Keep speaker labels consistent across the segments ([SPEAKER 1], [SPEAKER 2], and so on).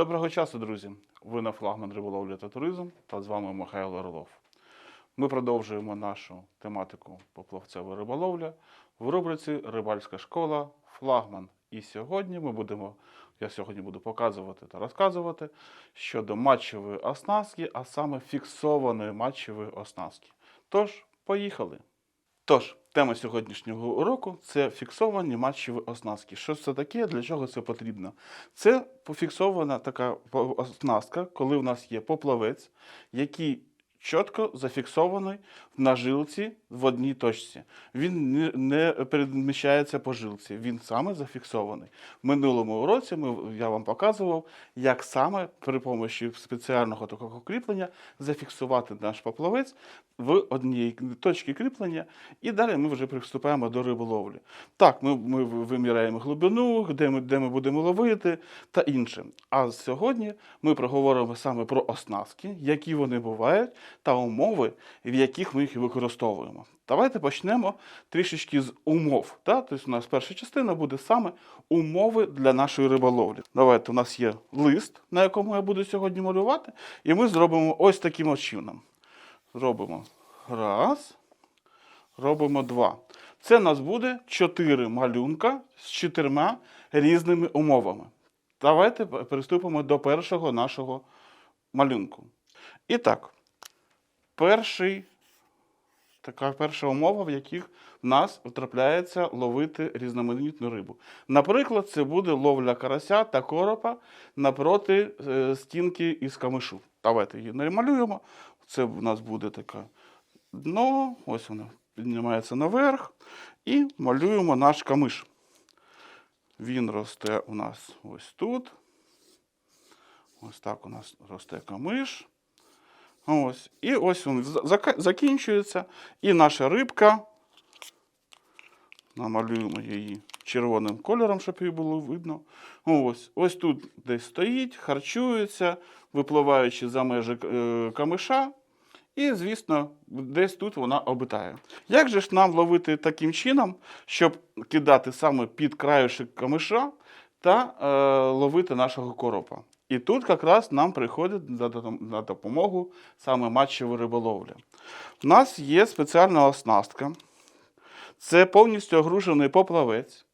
[SPEAKER 1] Доброго часу, друзі! Ви на флагман риболовлі та туризм та з вами Михайло Орлов. Ми продовжуємо нашу тематику поплавцева риболовля в рубриці Рибальська школа Флагман. І сьогодні ми будемо, я сьогодні буду показувати та розказувати щодо матчевої оснастки, а саме фіксованої матчевої оснастки. Тож, поїхали! Тож, тема сьогоднішнього уроку це фіксовані матчеві оснастки. Що це таке, для чого це потрібно? Це пофіксована така оснастка, коли у нас є поплавець, який чітко зафіксований на жилці в одній точці. Він не, переміщається по жилці, він саме зафіксований. В минулому уроці ми, я вам показував, як саме при допомогі спеціального такого кріплення зафіксувати наш поплавець в одній точці кріплення, і далі ми вже приступаємо до риболовлі. Так, ми, ми виміряємо глибину, де ми, де ми будемо ловити та інше. А сьогодні ми проговоримо саме про оснастки, які вони бувають, та умови, в яких ми їх використовуємо. Давайте почнемо трішечки з умов. Та? Тобто у нас перша частина буде саме умови для нашої риболовлі. Давайте у нас є лист, на якому я буду сьогодні малювати, і ми зробимо ось таким чином. Робимо раз, робимо два. Це у нас буде чотири малюнка з чотирма різними умовами. Давайте приступимо до першого нашого малюнку. І так, перший, така перша умова, в яких в нас трапляється ловити різноманітну рибу. Наприклад, це буде ловля карася та коропа напроти е, стінки із камишу. Давайте її намалюємо. Це в нас буде таке дно, ось воно піднімається наверх. І малюємо наш камиш. Він росте у нас ось тут. Ось так у нас росте камиш. Ось. І ось він закінчується. І наша рибка. Намалюємо її червоним кольором, щоб її було видно. Ось, ось тут десь стоїть, харчується, випливаючи за межі е, камиша. І, звісно, десь тут вона обитає. Як же ж нам ловити таким чином, щоб кидати саме під краюшек камиша та е, ловити нашого коропа? І тут якраз нам приходить на допомогу саме матчева риболовля. У нас є спеціальна оснастка. Це повністю огружений поплавець,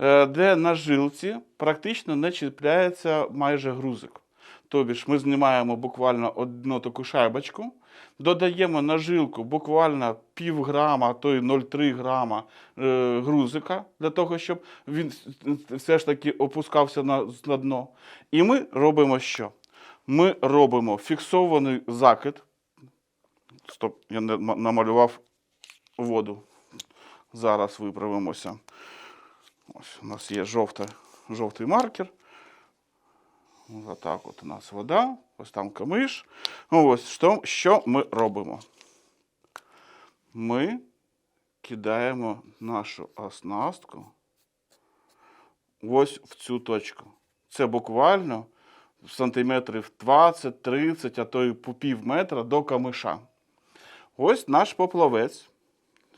[SPEAKER 1] е, де на жилці практично не чіпляється майже грузик. Тобі ж ми знімаємо буквально одну таку шайбочку, додаємо на жилку буквально пів грама, то й 0,3 грама е, грузика, для того, щоб він все ж таки опускався на, на дно. І ми робимо що? Ми робимо фіксований закид. Стоп, я не намалював воду. Зараз виправимося. Ось у нас є жовта, жовтий маркер. Ось Отак от у нас вода, ось там камиш. Ось що, що ми робимо? Ми кидаємо нашу оснастку ось в цю точку. Це буквально сантиметрів 20-30, а то й по пів метра до камиша. Ось наш поплавець.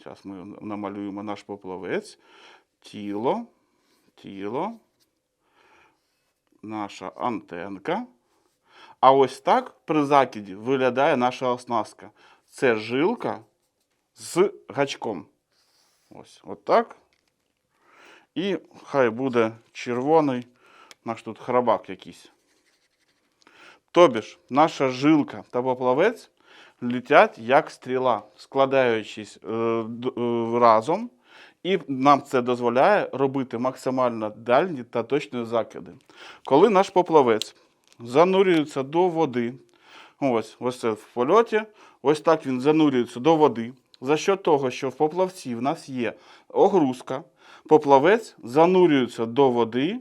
[SPEAKER 1] Зараз ми намалюємо наш поплавець. Тіло, тіло, наша антенка. А ось так при закиді виглядає наша оснастка. Це жилка з гачком. Ось, от так. І хай буде червоний наш тут храбак якийсь. Тобі ж, наша жилка та поплавець летять як стріла, складаючись е, е, разом. І нам це дозволяє робити максимально дальні та точні закиди. Коли наш поплавець занурюється до води, ось, ось це в польоті, ось так він занурюється до води. За що того, що в поплавці в нас є огрузка, поплавець занурюється до води.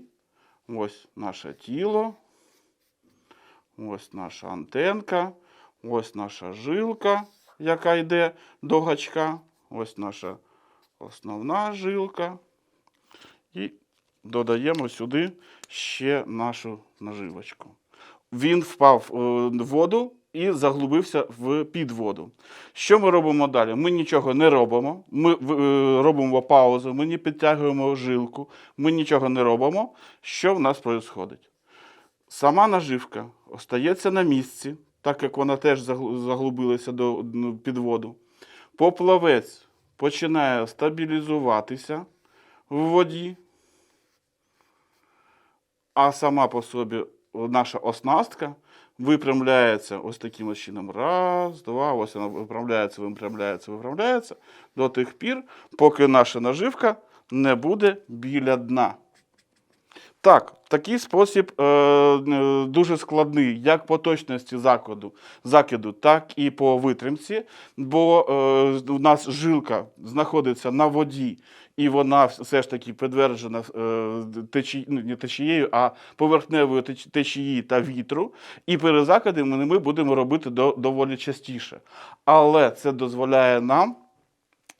[SPEAKER 1] Ось наше тіло, ось наша антенка, ось наша жилка, яка йде до гачка, ось наша основна жилка. І додаємо сюди ще нашу наживочку. Він впав е, в воду і заглубився в підводу. Що ми робимо далі? Ми нічого не робимо. Ми е, робимо паузу, ми не підтягуємо жилку, ми нічого не робимо. Що в нас відбувається? сама наживка остається на місці, так як вона теж заглубилася до, ну, під воду. Поплавець починає стабілізуватися в воді, а сама по собі наша оснастка випрямляється ось таким ось чином. Раз, два, ось вона випрямляється, випрямляється, випрямляється до тих пір, поки наша наживка не буде біля дна. Так, такий спосіб е, е, дуже складний як по точності закиду, закиду, так і по витримці, бо е, у нас жилка знаходиться на воді, і вона все ж таки підтверджена е, течі, ну, не течією, а поверхневою теч- течії та вітру. І перезакиди ми, ми будемо робити до, доволі частіше. Але це дозволяє нам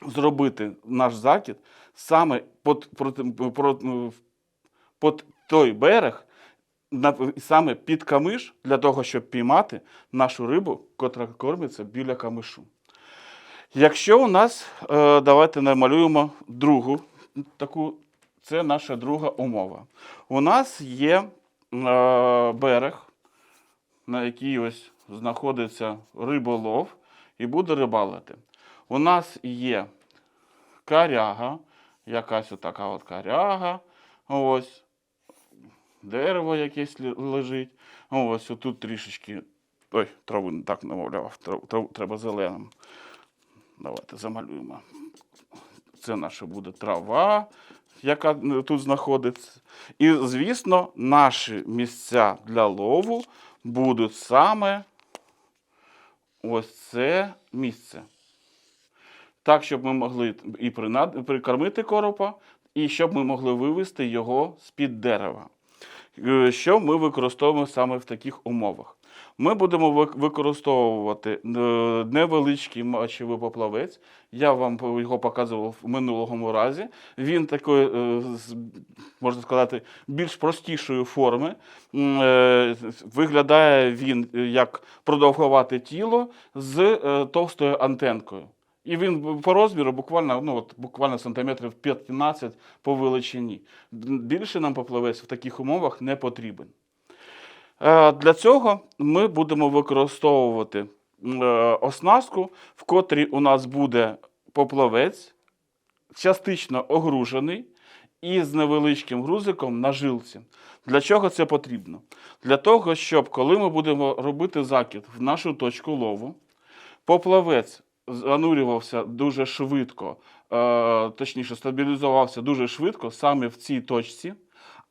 [SPEAKER 1] зробити наш закид саме проти, про, під той берег, саме під камиш, для того, щоб піймати нашу рибу, котра кормиться біля камишу. Якщо у нас, е, давайте намалюємо другу таку, це наша друга умова. У нас є е, берег, на який ось знаходиться риболов і буде рибалити. У нас є каряга, якась отака от каряга, ось, дерево якесь лежить. Ось отут трішечки. Ой, траву не так намовляв, траву, траву треба зеленим. Давайте замалюємо. Це наша буде трава, яка тут знаходиться. І, звісно, наші місця для лову будуть саме ось це місце. Так, щоб ми могли і прикормити коропа, і щоб ми могли вивести його з-під дерева. Е, Що ми використовуємо саме в таких умовах? Ми будемо використовувати е, невеличкий мачовий поплавець. Я вам його показував в минулому разі. Він такої, е, можна сказати, більш простішої форми. Виглядає він як продовгувате тіло з товстою антенкою. І він по розміру буквально, ну, от, буквально сантиметрів 15 по величині. Більше нам поплавець в таких умовах не потрібен. Е, Для цього ми будемо використовувати е, оснастку, в котрій у нас буде поплавець, частично огружений і з невеличким грузиком на жилці. Для чого це потрібно? Для того, щоб коли ми будемо робити закид в нашу точку лову, поплавець занурювався дуже швидко, е, точніше, стабілізувався дуже швидко саме в цій точці.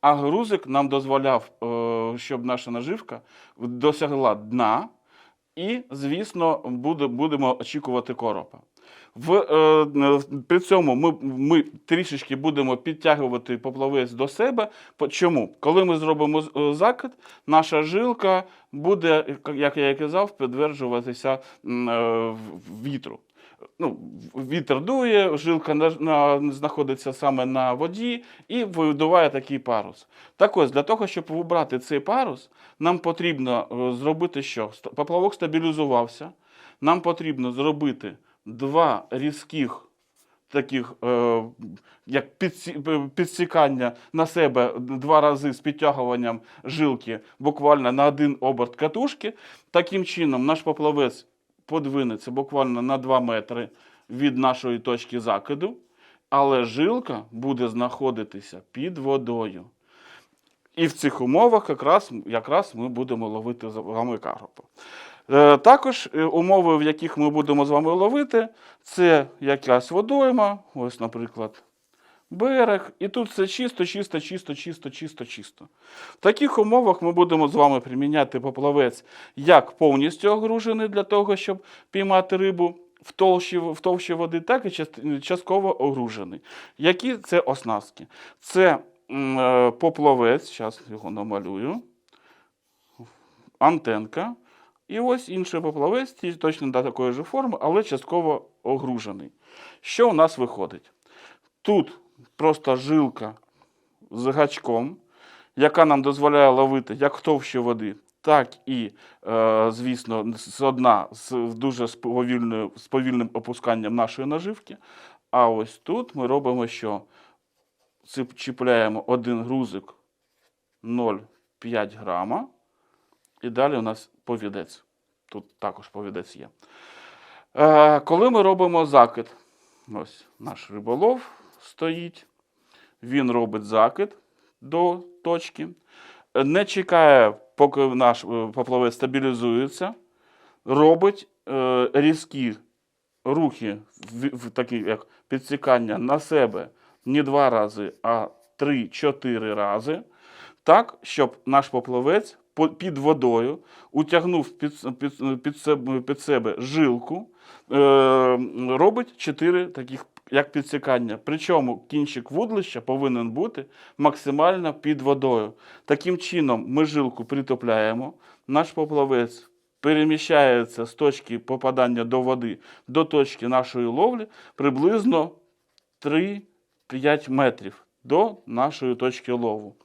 [SPEAKER 1] А грузик нам дозволяв, е, щоб наша наживка досягла дна, і, звісно, буде, будемо очікувати коропа. В, е, е, при цьому ми, ми трішечки будемо підтягувати поплавець до себе. Чому? Коли ми зробимо е, закид, наша жилка буде, як я і казав, підтверджуватися е, вітру. Ну, вітер дує, жилка на, на, знаходиться саме на воді і видуває такий парус. Так ось, для того, щоб убрати цей парус, нам потрібно е, зробити що? Поплавок стабілізувався. Нам потрібно зробити два різких таких, е, як е, підсікання на себе два рази з підтягуванням жилки буквально на один оберт катушки. Таким чином, наш поплавець подвинеться буквально на 2 метри від нашої точки закиду, але жилка буде знаходитися під водою. І в цих умовах якраз, якраз ми будемо ловити. Е, Також е, умови, в яких ми будемо з вами ловити, це якась водойма, ось, наприклад, берег. І тут все чисто, чисто, чисто, чисто, чисто, чисто. В таких умовах ми будемо з вами приміняти поплавець як повністю огружений для того, щоб піймати рибу в толщі, в товщі води, так і частково огружений. Які це оснастки? Це е, поплавець, зараз його намалюю, антенка. І ось інший поплавець, точно до такої ж форми, але частково огружений. Що у нас виходить? Тут просто жилка з гачком, яка нам дозволяє ловити як товщі води, так і, е, звісно, з дна з дуже з повільним опусканням нашої наживки. А ось тут ми робимо що? Чіпляємо один грузик 0,5 грама. І далі у нас повідець. Тут також повідець є. Е, коли ми робимо закид, ось наш риболов стоїть, він робить закид до точки, не чекає, поки наш е, поплавець стабілізується, робить е, різкі рухи, в, в, такі як підсікання на себе не два рази, а три-чотири рази, так, щоб наш поплавець по- під водою утягнув під, під, під, себе, під себе жилку, е, робить чотири таких як підсікання. Причому кінчик вудлища повинен бути максимально під водою. Таким чином ми жилку притопляємо, наш поплавець переміщається з точки попадання до води до точки нашої ловлі приблизно 3-5 метрів до нашої точки лову.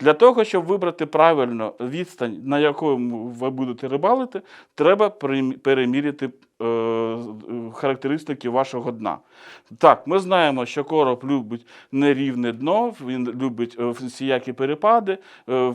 [SPEAKER 1] Для того, щоб вибрати правильно відстань, на якому ви будете рибалити, треба переміряти е, характеристики вашого дна. Так, ми знаємо, що короб любить нерівне дно, він любить е, всіякі перепади, е,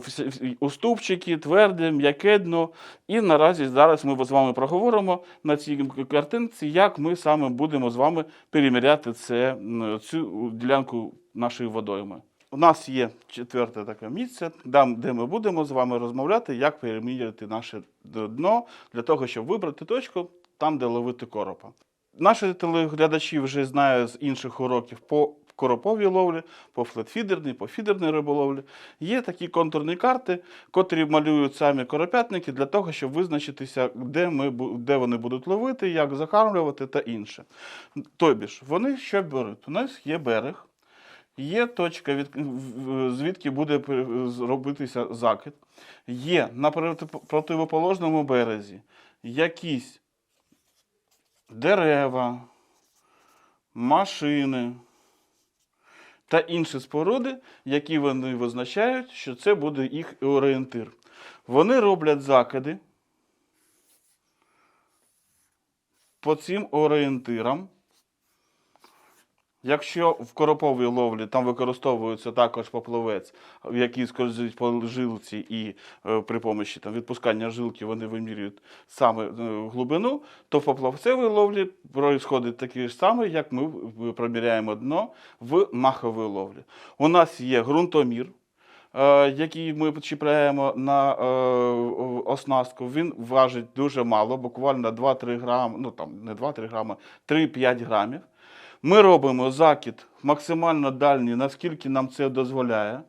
[SPEAKER 1] уступчики, тверде, м'яке дно. І наразі зараз ми з вами проговоримо на цій картинці, як ми саме будемо з вами переміряти це, цю ділянку нашої водойми. У нас є четверте таке місце, там, де ми будемо з вами розмовляти, як переміряти наше дно для того, щоб вибрати точку там, де ловити коропа. Наші телеглядачі вже знають з інших уроків по короповій ловлі, по флетфідерній, по фідерній риболовлі. Є такі контурні карти, котрі малюють самі коропятники для того, щоб визначитися, де, ми, де вони будуть ловити, як закармлювати та інше. Тобі ж, вони що беруть? У нас є берег, є точка, від, звідки буде зробитися закид. Є на проти- противоположному березі якісь дерева, машини та інші споруди, які вони визначають, що це буде їх орієнтир. Вони роблять закиди по цим орієнтирам. Якщо в короповій ловлі там використовується також поплавець, який скользить по жилці, і е, при помощі там, відпускання жилки вони вимірюють саме е, глибину, то в поплавцевій ловлі відбувається таке ж саме, як ми проміряємо дно в маховій ловлі. У нас є ґрунтомір, е, який ми чіпляємо на е, оснастку, він важить дуже мало, буквально 2-3 грами, ну там не 2-3 грами, 3-5 грамів. Ми робимо закид максимально дальній, наскільки нам це дозволяє.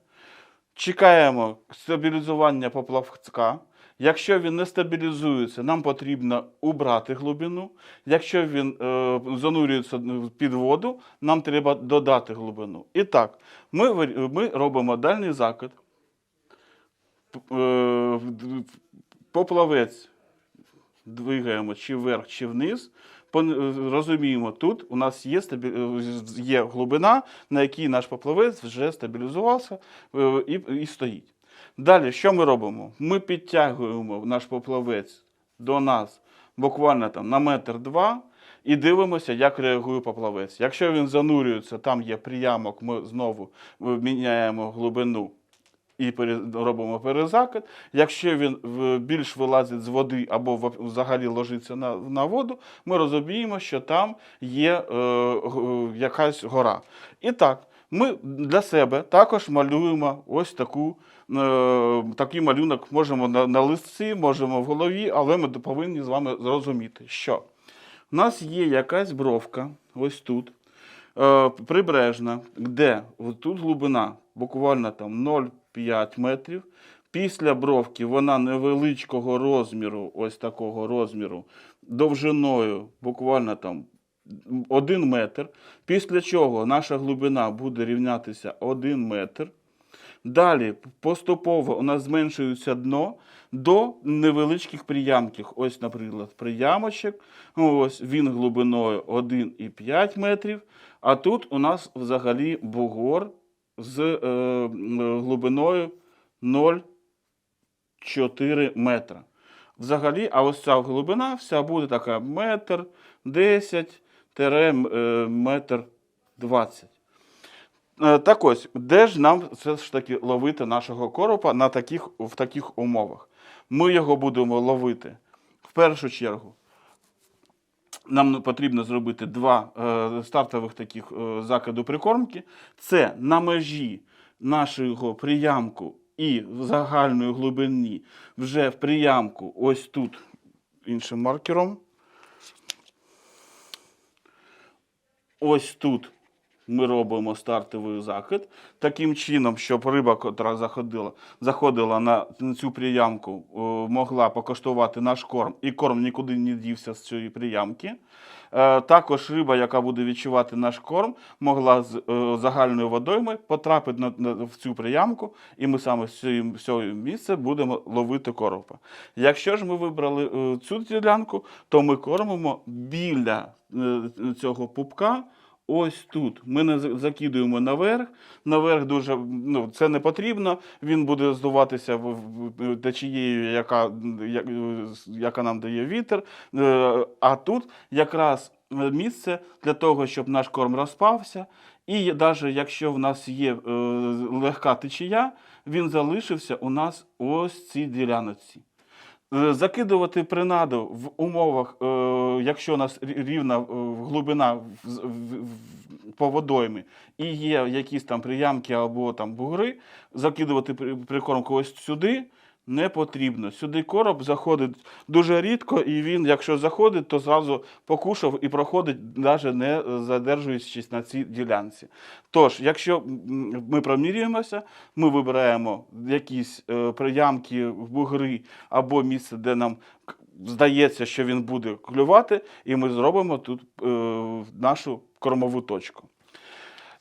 [SPEAKER 1] Чекаємо стабілізування поплавця. Якщо він не стабілізується, нам потрібно убрати глибину. Якщо він е, занурюється під воду, нам треба додати глибину. І так, ми, ми робимо дальній закид. Е, Поплавець двигаємо чи вверх, чи вниз. Пон- Розуміємо, тут у нас є, стабі... е, є глибина, на якій наш поплавець вже стабілізувався е, і, і стоїть. Далі, що ми робимо? Ми підтягуємо наш поплавець до нас буквально там на метр два. І дивимося, як реагує поплавець. Якщо він занурюється, там є приямок, ми знову е, міняємо глибину і робимо перезакид. Якщо він більш вилазить з води або взагалі ложиться на, на воду, ми розуміємо, що там є е, г- якась гора. І так, ми для себе також малюємо ось таку. е, Такий малюнок можемо на, на листці, можемо в голові, але ми повинні з вами зрозуміти, що у нас є якась бровка, ось тут, е, прибережна, де тут глибина буквально там 0,5 метрів. Після бровки вона невеличкого розміру, ось такого розміру, довжиною буквально там 1 метр. Після чого наша глибина буде рівнятися 1 метр. Далі поступово у нас зменшується дно до невеличких приямків. Ось, наприклад, приямочок. Ось він глибиною 1,5 метрів. А тут у нас взагалі бугор з е, глибиною 0,4 метра. Взагалі, а ось ця глибина вся буде така метр 10 тире м- е, метр 20. Е, Так ось, де ж нам все ж таки ловити нашого коропа на таких, в таких умовах? Ми його будемо ловити в першу чергу. Нам потрібно зробити два е, стартових таких е, закиду прикормки. Це на межі нашого приямку і в загальної глибині вже в приямку, ось тут іншим маркером. Ось тут ми робимо стартовий закид. Таким чином, щоб риба, котра заходила, заходила на цю приямку, е, могла покоштувати наш корм, і корм нікуди не дівся з цієї приямки. Е, Також риба, яка буде відчувати наш корм, могла з е, загальної водойми потрапити на, в цю приямку, і ми саме з цього місця будемо ловити коропа. Якщо ж ми вибрали цю ділянку, то ми кормимо біля цього пупка. Ось тут ми не закидуємо наверх. Наверх дуже ну, це не потрібно. Він буде здуватися течією, яка, яка нам дає вітер. Е, А тут якраз місце для того, щоб наш корм розпався. І навіть якщо в нас є е, легка течія, він залишився у нас ось цій діляночці. Е, Закидувати принаду в умовах, е, якщо у нас рівна е, глибина по водоймі і є якісь там приямки або там бугри, закидувати при- прикормку ось сюди не потрібно. Сюди короб заходить дуже рідко, і він, якщо заходить, то зразу покушав і проходить, навіть не задержуючись на цій ділянці. Тож, якщо ми промірюємося, ми вибираємо якісь е, приямки бугри або місце, де нам здається, що він буде клювати, і ми зробимо тут е, нашу кормову точку.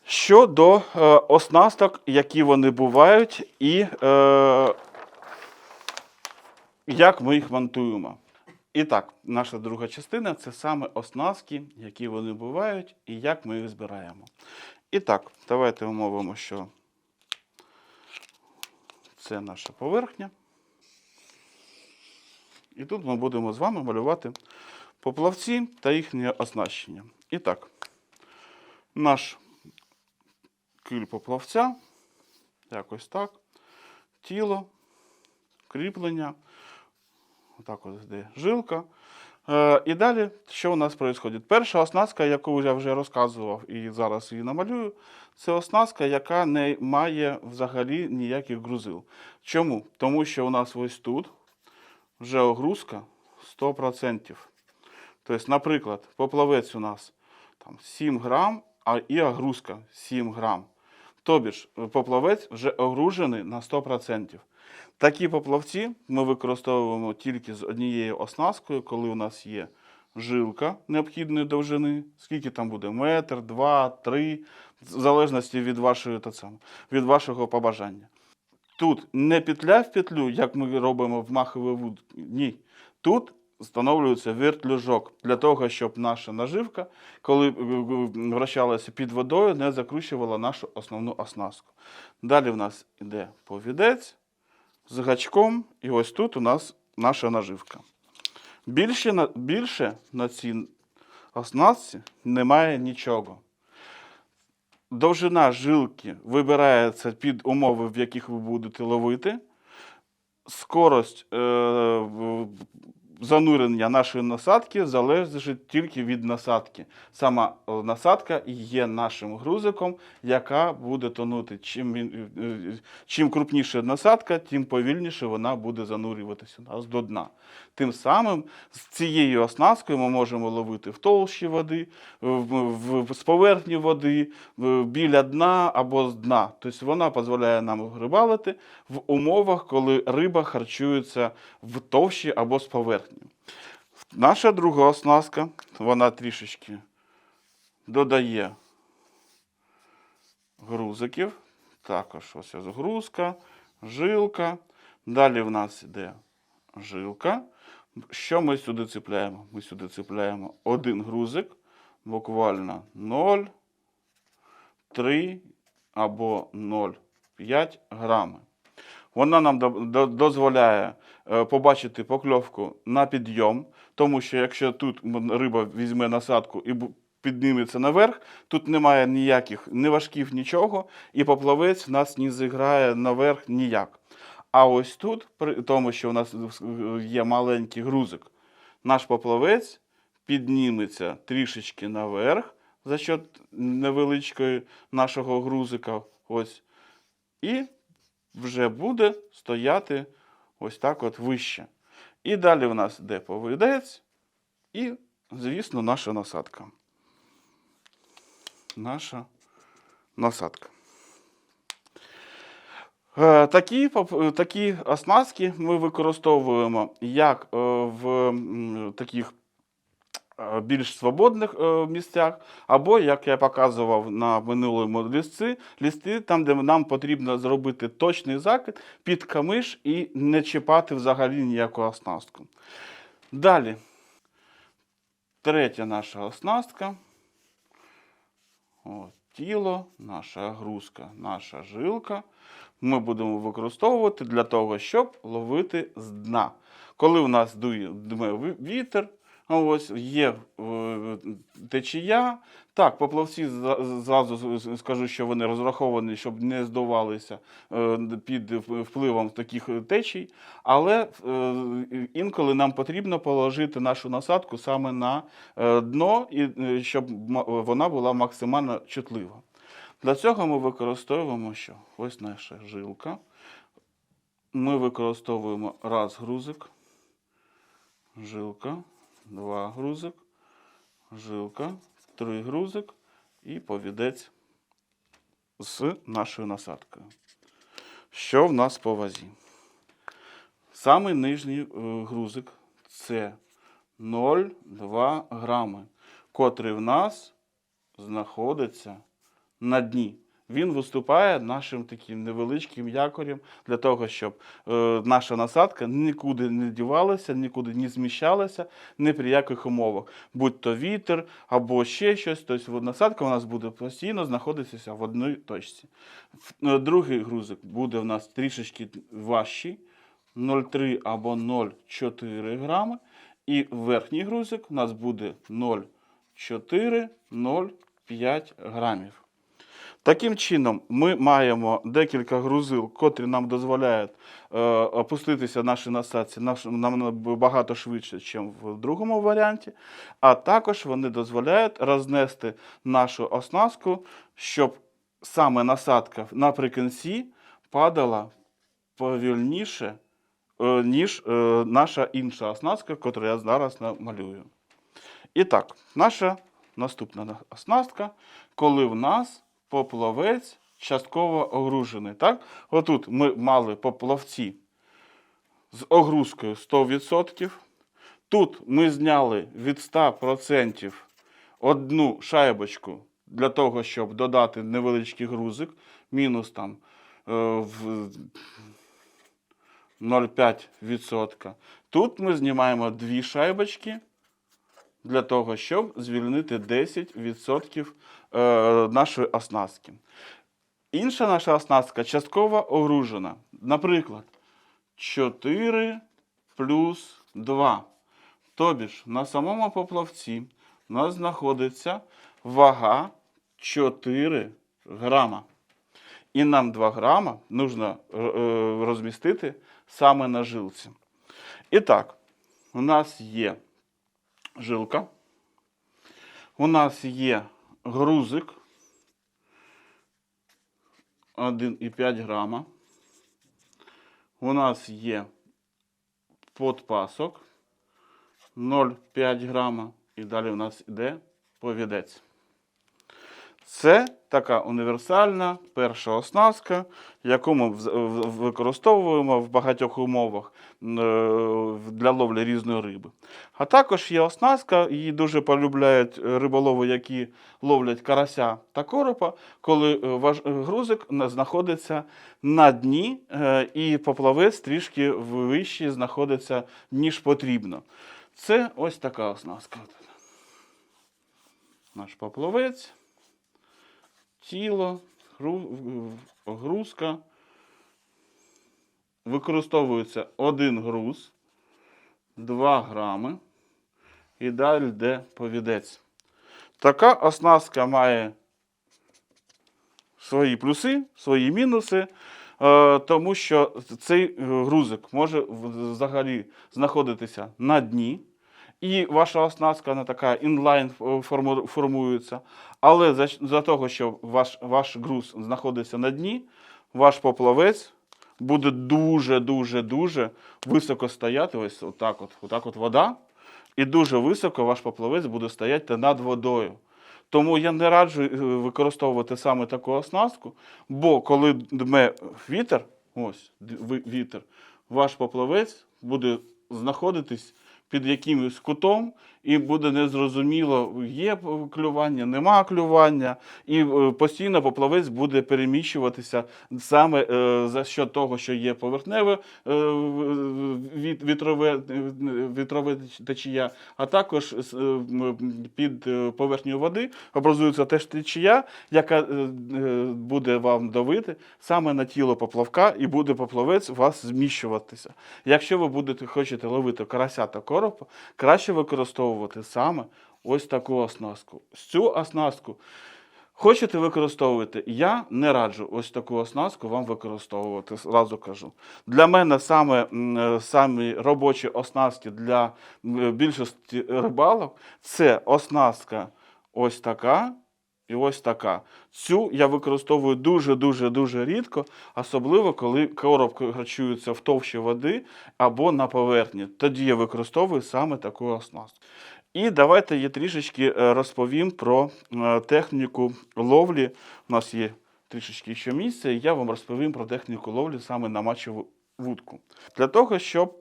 [SPEAKER 1] Щодо е, оснасток, які вони бувають, і е, як ми їх монтуємо. І так, наша друга частина це саме оснастки, які вони бувають, і як ми їх збираємо. І так, давайте умовимо, що це наша поверхня. І тут ми будемо з вами малювати поплавці та їхнє оснащення. І так, наш киль поплавця, якось так, тіло, кріплення, отак от йде жилка. Е, і далі, що у нас відбувається? Перша оснастка, яку я вже розказував і зараз її намалюю, це оснастка, яка не має взагалі ніяких грузил. Чому? Тому що у нас ось тут вже огрузка 100%. Тобто, наприклад, поплавець у нас там 7 грам, а і огрузка 7 грам. Тобі ж поплавець вже огружений на 100%. Такі поплавці ми використовуємо тільки з однією оснасткою, коли у нас є жилка необхідної довжини, скільки там буде метр, два, три, в залежності від вашої та саме, від вашого побажання. Тут не петля в петлю, як ми робимо в маховій вудці. Ні. Тут встановлюється вертлюжок для того, щоб наша наживка, коли е, е, вращалася під водою, не закручувала нашу основну оснастку. Далі в нас йде повідець з гачком, і ось тут у нас наша наживка. Більше більше на цій оснастці немає нічого. Довжина жилки вибирається під умови, в яких ви будете ловити. Скорость е, занурення нашої насадки залежить тільки від насадки. Сама е, насадка є нашим грузиком, яка буде тонути. Чим, він- е, чим крупніша насадка, тим повільніше вона буде занурюватися у нас до дна. Тим самим з цією оснасткою ми можемо ловити в толщі води, з поверхні води, біля дна або з дна. Тобто вона дозволяє нам рибалити в умовах, коли риба харчується в товщі або з поверхні. Наша друга оснастка, вона трішечки додає грузиків. Також ось ось грузка, жилка. Далі в нас йде жилка. Що ми сюди цепляємо? Ми сюди цепляємо один грузик, буквально 0, 3 або 0,5 грами. Вона нам до- до- дозволяє е, побачити покльовку на підйом, тому що якщо тут риба візьме насадку і підніметься наверх. Тут немає ніяких ні важків, нічого, і поплавець нас не зіграє наверх ніяк. А ось тут, при тому, що у нас є маленький грузик, наш поплавець підніметься трішечки наверх за счет невеличкої нашого грузика. Ось, і вже буде стояти ось так от вище. І далі в нас йде повидець і, звісно, наша насадка. Наша насадка. Е, Такі, такі оснастки ми використовуємо як е, в таких більш свободних е, місцях, або, як я показував на минулому лісці, лісти, там, де нам потрібно зробити точний закид під камиш і не чіпати взагалі ніяку оснастку. Далі, третя наша оснастка. От, тіло, наша грузка, наша жилка. Ми будемо використовувати для того, щоб ловити з дна. Коли в нас дує вітер, ось є е, течія. Так, поплавці зразу скажу, що вони розраховані, щоб не здувалися е, під впливом таких течій. Але е, інколи нам потрібно положити нашу насадку саме на дно, і щоб вона була максимально чутлива. Для цього ми використовуємо що? Ось наша жилка. Ми використовуємо раз грузик, жилка, два грузик, жилка, три грузик і повідець з нашою насадкою. Що в нас по вазі? Самий нижній е, грузик це 0,2 грами, котрий в нас знаходиться на дні. Він виступає нашим таким невеличким якорем для того, щоб е, наша насадка нікуди не дівалася, нікуди не зміщалася, ні при яких умовах. Будь то вітер або ще щось. Тобто насадка у нас буде постійно знаходитися в одній точці. Е, Другий грузик буде в нас трішечки важчий, 0,3 або 0,4 грами. І верхній грузик у нас буде 0,4-0,5 грамів. Таким чином, ми маємо декілька грузил, котрі нам дозволяють е, опуститися наші насадці набагато швидше, ніж в другому варіанті. А також вони дозволяють рознести нашу оснастку, щоб саме насадка наприкінці падала повільніше, е, ніж е, наша інша оснастка, яку я зараз намалюю. І так, наша наступна оснастка, коли в нас поплавець частково огружений. Так? Отут ми мали поплавці з огрузкою 100%. Тут ми зняли від 100% одну шайбочку для того, щоб додати невеличкий грузик, мінус там е, в 0,5%. Тут ми знімаємо дві шайбочки для того, щоб звільнити 10% е, нашої оснастки. Інша наша оснастка частково огружена. Наприклад, 4 плюс 2. Тобі ж на самому поплавці у нас знаходиться вага 4 грама. І нам 2 грама нужно е, е, розмістити саме на жилці. І так, у нас є жилка. У нас є грузик 1,5 грама. У нас є подпасок 0,5 грама. І далі у нас йде повідець. Це така універсальна перша оснастка, яку ми використовуємо в багатьох умовах е, для ловлі різної риби. А також є оснастка, її дуже полюбляють риболови, які ловлять карася та коропа, коли е, е, грузик знаходиться на дні е, і поплавець трішки вищий знаходиться, ніж потрібно. Це ось така оснастка. Наш поплавець тіло, грузка. Використовується один груз, 2 грами. І далі йде повідець. Така оснастка має свої плюси, свої мінуси, е, тому що цей грузик може взагалі знаходитися на дні, і ваша оснастка не така інлайн формується. Але за, за того, що ваш, ваш груз знаходиться на дні, ваш поплавець буде дуже-дуже-дуже високо стояти. Ось отак от, отак от вода. І дуже високо ваш поплавець буде стояти над водою. Тому я не раджу е, використовувати саме таку оснастку, бо коли дме вітер, ось вітер, ваш поплавець буде знаходитись під якимось кутом, і буде незрозуміло, є клювання, нема клювання, і е, постійно поплавець буде переміщуватися саме е, за що того, що є поверхневе е, вітрове, вітрове течія, а також під поверхнею води образується теж течія, яка буде вам давити саме на тіло поплавка, і буде поплавець вас зміщуватися. Якщо ви будете хочете ловити карася та коропа, краще використовувати саме ось таку оснастку. Цю оснастку Хочете використовувати? Я не раджу ось таку оснастку вам використовувати, зразу кажу. Для мене саме, самі робочі оснастки для більшості рибалок це оснастка ось така і ось така. Цю я використовую дуже-дуже дуже рідко, особливо коли короб харчується в товщі води або на поверхні. Тоді я використовую саме таку оснастку. І давайте я трішечки е, розповім про е, техніку ловлі. У нас є трішечки ще місця, і я вам розповім про техніку ловлі саме на мачову вудку. Для того, щоб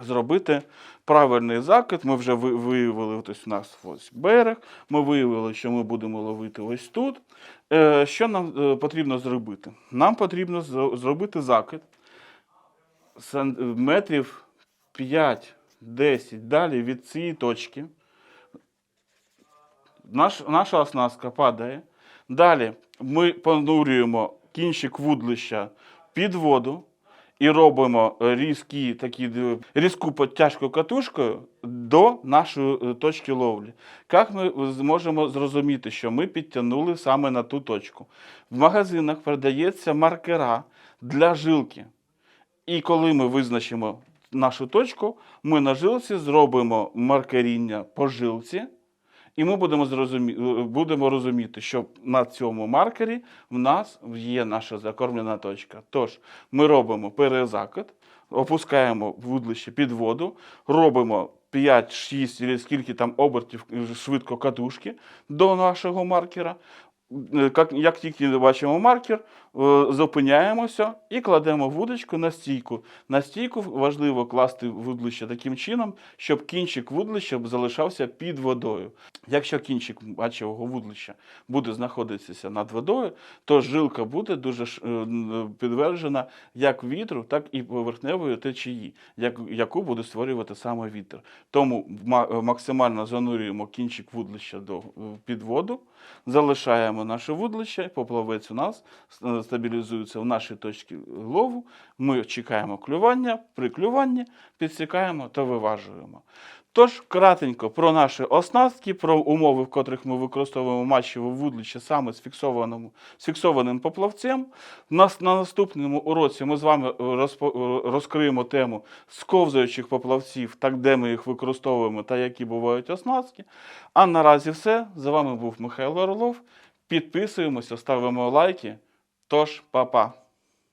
[SPEAKER 1] зробити правильний закид, ми вже виявили, ось у нас ось берег, ми виявили, що ми будемо ловити ось тут. Е, Що нам е, потрібно зробити? Нам потрібно зробити закид метрів 5-10 далі від цієї точки. Наш, наша оснастка падає. Далі ми понурюємо кінчик вудлища під воду і робимо різкі, такі, різку підтяжку катушкою до нашої е, точки ловлі. Як ми зможемо зрозуміти, що ми підтягнули саме на ту точку? В магазинах продається маркера для жилки. І коли ми визначимо нашу точку, ми на жилці зробимо маркеріння по жилці, і ми будемо, зрозумі... е, будемо розуміти, що на цьому маркері в нас є наша закормлена точка. Тож ми робимо перезакид, опускаємо вудлище під воду, робимо 5-6 чи скільки там обертів е, швидко катушки до нашого маркера. Е, Як, як тільки бачимо маркер, е, зупиняємося і кладемо вудочку на стійку. На стійку важливо класти вудлище таким чином, щоб кінчик вудлища залишався під водою. Якщо кінчик бачивого вудлища буде знаходитися над водою, то жилка буде дуже е, підтверджена як вітру, так і поверхневої течії, яку буде створювати саме вітер. Тому максимально занурюємо кінчик вудлища під воду, залишаємо наше вудлище, поплавець у нас е, стабілізується в нашій точці лову. Ми чекаємо клювання, при клюванні підсікаємо та виважуємо. Тож, кратенько про наші оснастки, про умови, в котрих ми використовуємо матчеве вудлище саме з фіксованим, з фіксованим поплавцем. Нас на наступному уроці ми з вами е, е, розкриємо тему сковзаючих поплавців, так де ми їх використовуємо та які бувають оснастки. А наразі все. З вами був Михайло Орлов. Підписуємося, ставимо лайки. Тож, па-па!